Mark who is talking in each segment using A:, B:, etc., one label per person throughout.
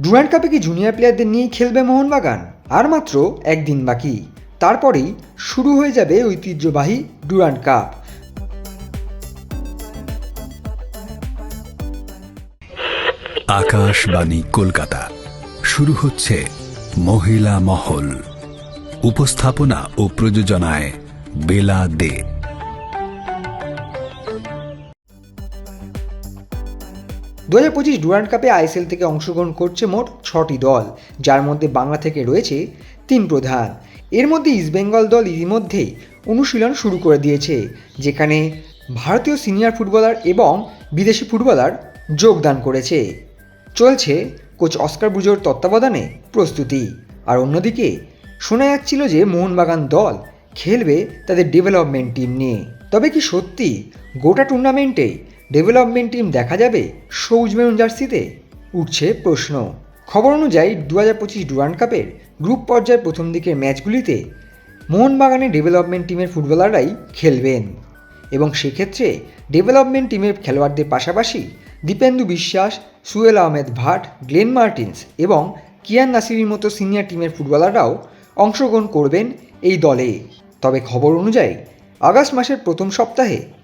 A: Durand কাপে কি junior প্লেয়ারদের নিয়েই খেলবে মোহনবাগান? আর মাত্র একদিন বাকি। তারপরেই শুরু হয়ে যাবে ঐতিহ্যবাহী ডুরান্ড কাপ।
B: আকাশবাণী কলকাতা। শুরু হচ্ছে মহিলা মহল। উপস্থাপনা ও প্রযোজনায় বেলা দে
A: দু হাজার পঁচিশ ডুরান্ড কাপে আইএসএল থেকে অংশগ্রহণ করছে মোট ছটি দল, যার মধ্যে বাংলা থেকে রয়েছে তিন প্রধান। এর মধ্যে ইস্টবেঙ্গল দল ইতিমধ্যেই অনুশীলন শুরু করে দিয়েছে, যেখানে ভারতীয় সিনিয়র ফুটবলার এবং বিদেশি ফুটবলার যোগদান করেছে। চলছে কোচ অস্কার বুজোর তত্ত্বাবধানে প্রস্তুতি। আর অন্যদিকে, শোনা যাচ্ছিল যে মোহনবাগান দল খেলবে তাদের ডেভেলপমেন্ট টিম নিয়ে। তবে কি সত্যি গোটা টুর্নামেন্টে ডেভেলপমেন্ট টিম দেখা যাবে সবুজ মেরুন জার্সিতে? উঠছে প্রশ্ন। খবর অনুযায়ী দু হাজার পঁচিশ ডুরান্ড কাপের গ্রুপ পর্যায়ের প্রথম দিকের ম্যাচগুলিতে মোহনবাগানের ডেভেলপমেন্ট টিমের ফুটবলাররাই খেলবেন। এবং সেক্ষেত্রে ডেভেলপমেন্ট টিমের খেলোয়াড়দের পাশাপাশি দীপেন্দু বিশ্বাস, সুয়েল আহমেদ ভাট, গ্লেন মার্টিন্স এবং কিয়ান নাসিরির মতো সিনিয়র টিমের ফুটবলাররাও অংশগ্রহণ করবেন এই দলে। তবে খবর অনুযায়ী আগস্ট মাসের প্রথম সপ্তাহে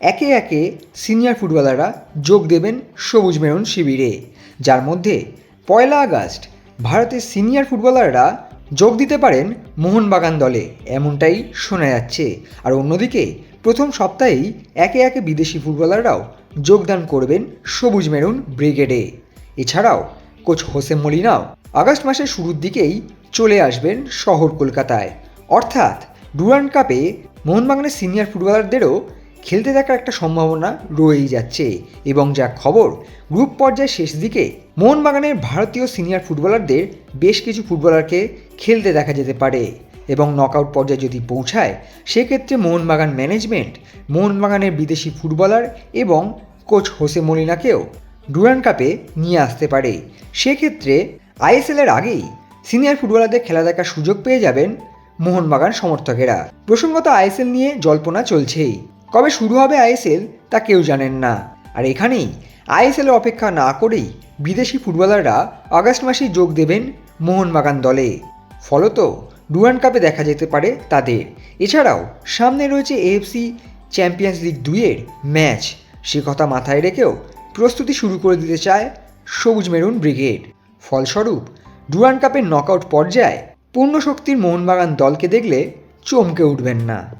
A: একে একে সিনিয়র ফুটবলাররা যোগ দেবেন সবুজ মেরুন শিবিরে, যার মধ্যে পয়লা আগস্ট ভারতের সিনিয়র ফুটবলাররা যোগ দিতে পারেন মোহনবাগান দলে। এমনটাই শোনা যাচ্ছে। আর অন্যদিকে, প্রথম সপ্তাহেই একে একে বিদেশি ফুটবলাররাও যোগদান করবেন সবুজ মেরুন ব্রিগেডে। এছাড়াও, কোচ হোসেন মলিনাও আগস্ট মাসের শুরুর দিকেই চলে আসবেন শহর কলকাতায়। অর্থাৎ ডুরান্ড কাপে মোহনবাগানের সিনিয়র ফুটবলারদেরও খেলতে দেখার একটা সম্ভাবনা রয়েই যাচ্ছে এবং যা খবর, গ্রুপ পর্যায়ের শেষ দিকে মোহনবাগানের ভারতীয় সিনিয়র ফুটবলারদের বেশ কিছু ফুটবলারকে খেলতে দেখা যেতে পারে এবং নকআউট পর্যায়ে যদি পৌঁছায়, সেক্ষেত্রে মোহনবাগান ম্যানেজমেন্ট, মোহনবাগানের বিদেশি ফুটবলার এবং কোচ হোসে মলিনাকেও ডুরান্ড কাপে নিয়ে আসতে পারে। সেক্ষেত্রে আইএসএলের আগেই সিনিয়র ফুটবলারদের খেলা দেখার সুযোগ পেয়ে যাবেন মোহনবাগান সমর্থকেরা। প্রসঙ্গত আইএসএল নিয়ে জল্পনা চলছেই। কবে শুরু হবে আইএসএল তা কেউ জানেন না। আর এখানেই আইএসএলের অপেক্ষা না করেই বিদেশি ফুটবলাররা আগস্ট মাসেই যোগ দেবেন মোহনবাগান দলে। ফলত ডুরান্ড কাপে দেখা যেতে পারে তাদের। এছাড়াও সামনে রয়েছে এএফসি চ্যাম্পিয়ন্স লিগ দুইয়ের ম্যাচ। সে কথা মাথায় রেখেও প্রস্তুতি শুরু করে দিতে চায় সবুজ মেরুন ব্রিগেড। ফলস্বরূপ ডুরান্ড কাপের নকআউট পর্যায়ে পূর্ণ শক্তির মোহনবাগান দলকে দেখলে চমকে উঠবেন না।